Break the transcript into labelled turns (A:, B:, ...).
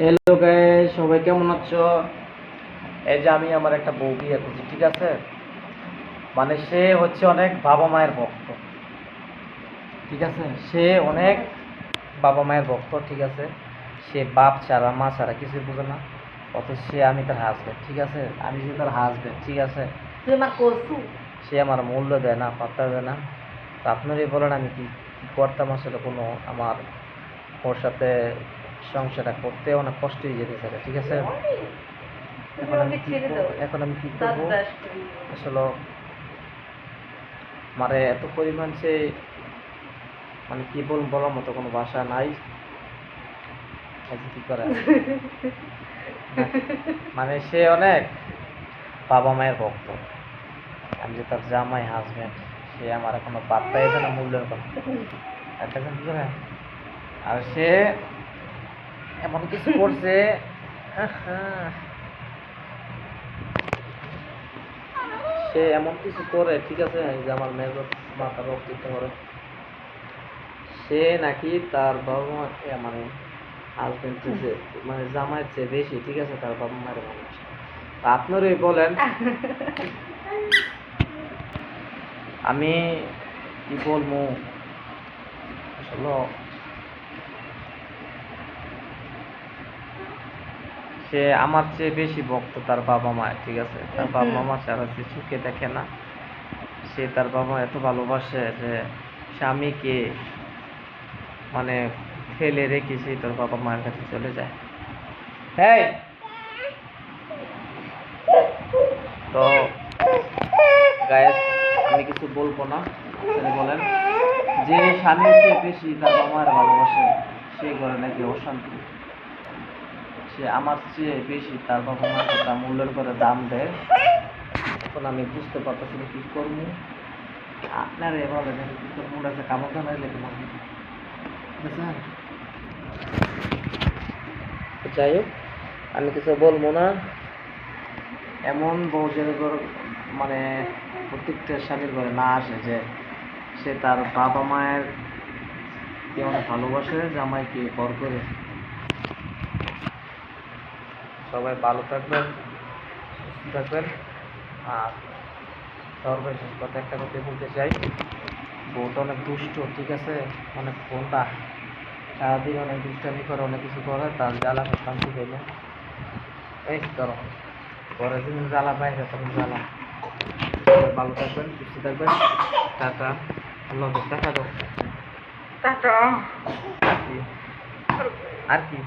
A: Hello guys সবাই কেমন আছো? এই যে আমি আমার একটা বউ বিয়ে করছি ঠিক আছে? মানে সে হচ্ছে অনেক বাবা মায়ের ভক্ত ঠিক আছে? সে অনেক বাবা মায়ের ভক্ত ঠিক আছে? সে বাপ ছাড়া মা ছাড়া কিছুই বোঝে না অথচ সে আমি তার হাজবেন্ড ঠিক আছে? আমি যে তার হাজবেন্ড ঠিক আছে? সে আমার মূল্য দেয় না পাত্তা দেয় না। তো আপনারই বলেন আমি কি কি করতাম আসলে কোনো আমার ওর সাথে সংসারটা করতে অনেক কষ্ট হয়ে যেতে থাকে ঠিক আছে? এখন আমি কি? এখন আমি কি করব? আসলে মানে এত পরিমাণ সে মানে কি বল বলার মতো কোনো ভাষা নাই। কি করে মানে সে অনেক বাবা মায়ের ভক্ত। আমি যে তার জামাই হাজবেন্ড সে আমার এখনও পাত্তাই দেয় না মূল্যের কথা একটা কি করে? আর সে এমন কিছু করছে? সে এমন কিছু করে, ঠিক আছে? যে আমার মেয়ের মাথা রক্তিত করে সে নাকি তার বাবা মাকে মানে হাজবেন্ড মানে জামাইয়ের চেয়ে বেশি, ঠিক আছে? তার বাবা মায়ের তা আপনারই বলেন। আমি কি বলব? আসলে সে আমার চেয়ে বেশি ভক্ত তার বাবা মা ঠিক আছে? তার বাবা মা ছাড়া সে সুখে দেখে না। সে তার বাবা এত ভালোবাসে যে স্বামীকে মানে ফেলে রেখে সে তার বাবা মায়ের কাছে চলে যায়। হ্যাঁ তো গায়ে আমি কিছু বলব না বলেন। যে স্বামীর চেয়ে বেশি তার বাবা মায়ের ভালোবাসে সেই ঘরে নাকি অশান্তি? সে আমার চেয়ে বেশি তার বাবা মার কথা মূল্যের করে দাম দেয় এখন আমি বুঝতে পারতেছি না কি করব। আপনার এভাবে দেখে কি করব মনে কামড় লেগে মনে হয়। যাই হোক আমি কিছু বলব না। এমন বউ ধরো মানে প্রত্যেকটা স্বামীর ঘরে না আসে যে সে তার বাবা মায়ের কে অনেক ভালোবাসে জামাইকে বর করে? সবাই ভালো থাকবেন সুস্থ থাকবেন। আর সর্বশেষ কথা একটা কথা বলতে চাই বউটা অনেক দুষ্ট ঠিক আছে? অনেক ফোনটা সারাদিন অনেক দুষ্টামি করে অনেক কিছু করে তার জ্বালা শান্তি পেল এই ধরো পরে দিন জ্বালা পাই তখন জ্বালা। ভালো থাকবেন সুস্থ থাকবেন। টাটা। আল্লাহ দেখা দাও।
B: টাটা।
A: আর কি? আর কি?